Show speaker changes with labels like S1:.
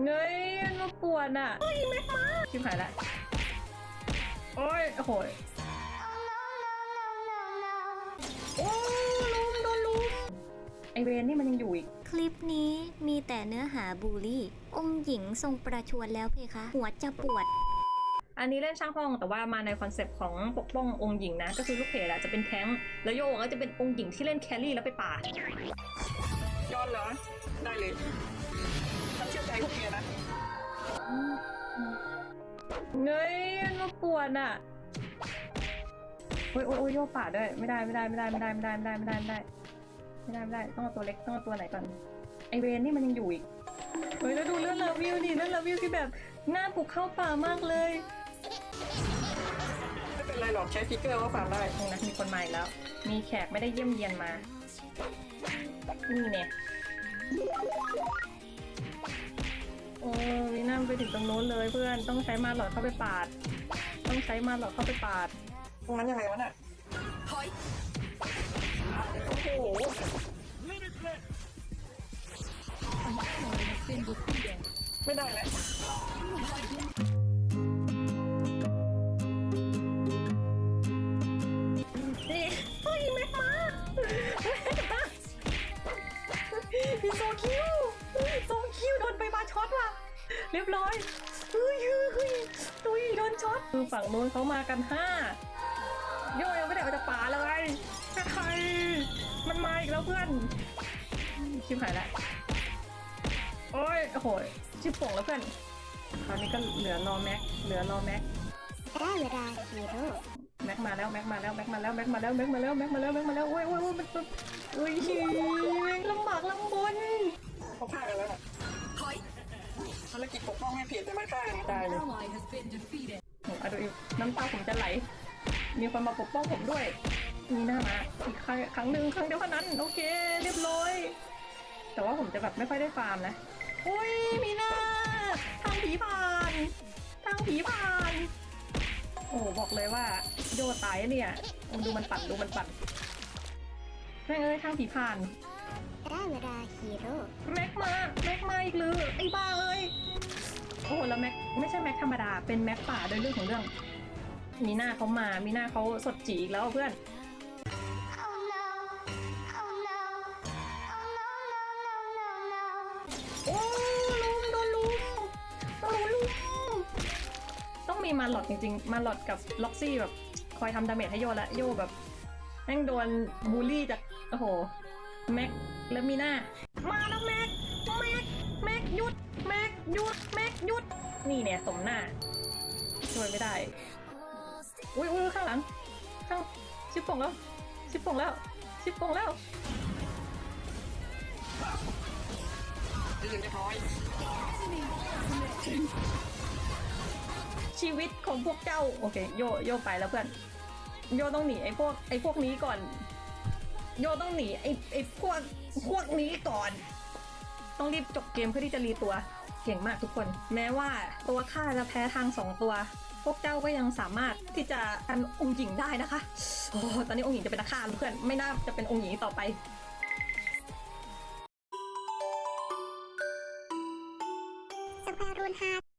S1: เงยมันมาปวดอะเฮ้ยแม็กมาชิบหายละโอ้ยโอ้โหยโอ้ลุมโดนลุมไอเวนนี่มันยังอยู่อีก
S2: คลิปนี้มีแต่เนื้อหาบูลลี่ องค์หญิงทรงประชวรแล้วเพคะ หัวจะปวด
S1: อันนี้เล่นช่างห้องแต่ว่ามาในคอนเซปต์ของปกป้ององค์หญิงนะ ก็คือลูกเพจอะจะเป็นแท้งแล้วโยก็จะเป็นองค์หญิงที่เล่นแครี่แล้วไปป่าด
S3: ย้อนเหรอ ได้เลยฉันเชื่อใจ พวกแกนะ
S1: เงยมันมาปวดอะโอ้ยโอ้ยโอ้ยโยกป่าดด้วยไม่ได้ไม่ได้ไม่ได้ไม่ได้ไม่ได้ไม่ได้ไม่ได้ไม่ได้ไม่ได้ไม่ได้ต้องเอาตัวเล็กต้องเอาตัวไหนก่อนไอเวนนี่มันยังอยู่อีกเฮ้ยแล้วดูเลือดลาวิวดิเลือดลาวิวที่แบบหน้าผูกเข้าป่ามากเลย
S3: ไม่เป็นไรหรอกใช้ฟิกเกอร์ก็ฟาร์มได้
S1: ตรงนั้นมีคนมาอีกแล้ว มีแขกไม่ได้เยี่ยมเยียนมานี่เนี่ยโอ้วีน่า ไปถึงตรงโน้นเลยเพื่อนต้องใช้มาหลอดเข้าไปปาด ต้องใช้มาหลอดเข้าไปปาด
S3: ตรงนั้นยังไงวะน่ะถอยโอ้โหไม่ได้แล้ว
S1: นี่เฮ้ยแม็กมาแม็กมาโซคิวโซคิวโดนไปบาช็อตว่ะ เรียบร้อยเฮ้ยเฮ้ยเฮ้ยตุยโดนช็อตคือฝั่งนู้นเขามากันห้าโยยังไม่ได้ออกจากป่าเลยใครมันมาอีกแล้วเพื่อน ชิบหายแล้วโอ้ยโอ้โหชิบป่งแล้วเพื่อน คราวนี้ก็เหลือนอแม็ก เหลือนอแม็ก
S2: ได้เวลาฮีโร่
S1: แม็กมาแล้วแม็กมาแล้วแม็กมาแล้วแม็กมาแล้วแม็กมาแล้วแม็กมาแล้วแม็กมาแล้วโอ้ยโอ้ยโอ้ยมันมันโอ้ยลำบากลำบน
S3: เขาฆ่ากันแล้ว ภารกิจปกป้องให้ผิดแต่ไม่ฆ่ากัน
S1: ตายเลยโอ้อะดูอีกน้ำตาผมจะไหล มีคนมาปกป้องผมด้วย มีหน้ามาอีกครั้งครั้งหนึ่งครั้งเดียวเท่านั้น โอเค เรียบร้อย แต่ว่าผมจะแบบไม่ค่อยได้ฟาร์มนะโอ้ย มีหน้า ทางผีผ่าน ทางผีผ่าน โอ้บอกเลยว่าโยตายเนี่ยโอ้ดูมันปั่นดูมันปั่นแม่งเอ้ยทางผีผ่าน
S2: ได้เวลาฮีโร่
S1: แม็กมา แม็กมาอีกเลยไอ้บ้าเอ้ยโอ้โหแล้วแม็กไม่ใช่แม็กธรรมดา เป็นแม็กป่าโดยเรื่องของเรื่อง มีหน้าเขามามีหน้าเขาสดจีอีกแล้วเพื่อน
S2: Oh no Oh no Oh no no no no no
S1: โอ้ลุมโดนลุมโดนลุมต้องมีมาหลอดจริงๆ มาหลอดกับล็อกซี่แบบคอยทำดาเมจให้โยและโยแบบแม่งโดนบูลลี่จากโอ้โหแม็กแล้วมีหน้า มาแล้วแม็กแม็กแม็กหยุดแม็กหยุดแม็กหยุด นี่เนี่ยสมหน้าช่วยไม่ได้ อุ้ยอุ้ยข้างหลัง ข้างชิปโป่งแล้ว ชิปโป่งแล้ว ชิปโป่งแล้ว
S3: เรียบร้อย
S1: ชีวิตของพวกเจ้า โอเค โยโยไปแล้วเพื่อน โยต้องหนีไอ้พวกไอ้พวกนี้ก่อน โยต้องหนีไอ้ไอ้พวกพวกนี้ก่อน ต้องรีบจบเกมเพื่อที่จะรีตัว เก่งมากทุกคน แม้ว่าตัวข้าจะแพ้ทาง 2 ตัว พวกเจ้าก็ยังสามารถที่จะกันองค์หญิงได้นะคะโอ้ตอนนี้องค์หญิงจะเป็นนักฆ่าเพื่อนไม่น่าจะเป็นองค์หญิงต่อไปสแควรูนฮา